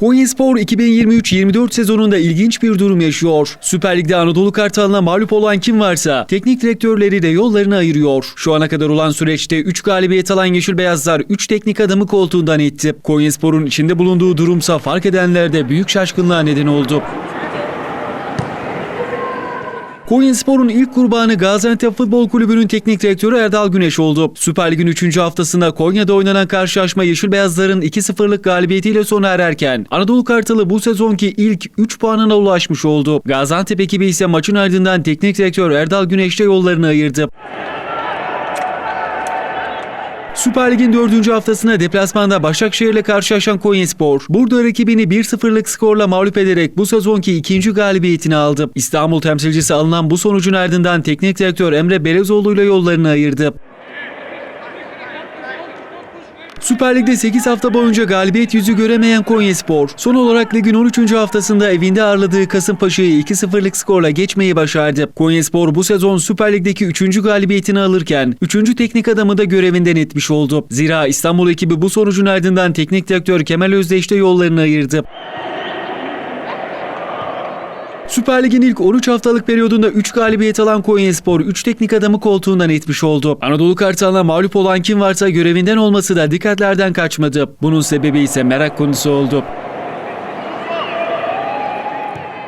Konyaspor 2023-24 sezonunda ilginç bir durum yaşıyor. Süper Lig'de Anadolu Kartalı'na mağlup olan kim varsa teknik direktörleri de yollarını ayırıyor. Şu ana kadar olan süreçte 3 galibiyet alan Yeşil Beyazlar 3 teknik adamı koltuğundan itti. Konyaspor'un içinde bulunduğu durumsa fark edenlerde büyük şaşkınlığa neden oldu. Konyaspor'un ilk kurbanı Gaziantep Futbol Kulübü'nün teknik direktörü Erdal Güneş oldu. Süper Lig'in 3. haftasında Konya'da oynanan karşılaşma Yeşil Beyazların 2-0'lık galibiyetiyle sona ererken Anadolu Kartalı bu sezonki ilk 3 puanına ulaşmış oldu. Gaziantep ekibi ise maçın ardından teknik direktör Erdal Güneş'le yollarını ayırdı. Süper Lig'in 4. haftasında deplasmanda Başakşehir'le karşılaşan Konyaspor, burada rakibini 1-0'lık skorla mağlup ederek bu sezonki ikinci galibiyetini aldı. İstanbul temsilcisi alınan bu sonucun ardından teknik direktör Emre Belezoğlu ile yollarını ayırdı. Süper Lig'de 8 hafta boyunca galibiyet yüzü göremeyen Konyaspor, son olarak ligin 13. haftasında evinde ağırladığı Kasımpaşa'yı 2-0'lık skorla geçmeyi başardı. Konyaspor bu sezon Süper Lig'deki 3. galibiyetini alırken 3. teknik adamı da görevinden etmiş oldu. Zira İstanbul ekibi bu sonucun ardından teknik direktör Kemal Özdeş'te yollarını ayırdı. Süper Lig'in ilk 13 haftalık periyodunda 3 galibiyet alan Konyaspor 3 teknik adamı koltuğundan etmiş oldu. Anadolu Kartal'ına mağlup olan kim varsa görevinden olması da dikkatlerden kaçmadı. Bunun sebebi ise merak konusu oldu.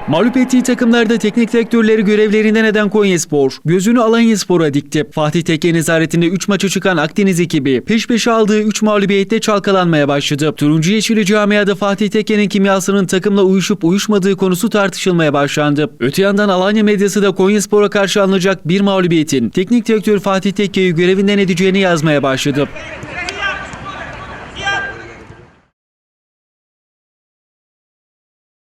Mağlup ettiği takımlarda teknik direktörleri görevlerinden eden Konyaspor, gözünü Alanyaspor'a dikti. Fatih Tekke nezaretinde 3 maçı çıkan Akdeniz ekibi peş peşe aldığı 3 mağlubiyette çalkalanmaya başladı. Turuncu Yeşili camiada Fatih Tekke'nin kimyasının takımla uyuşup uyuşmadığı konusu tartışılmaya başlandı. Öte yandan Alanya medyası da Konyaspor'a karşı alınacak bir mağlubiyetin teknik direktör Fatih Tekke'yi görevinden edeceğini yazmaya başladı.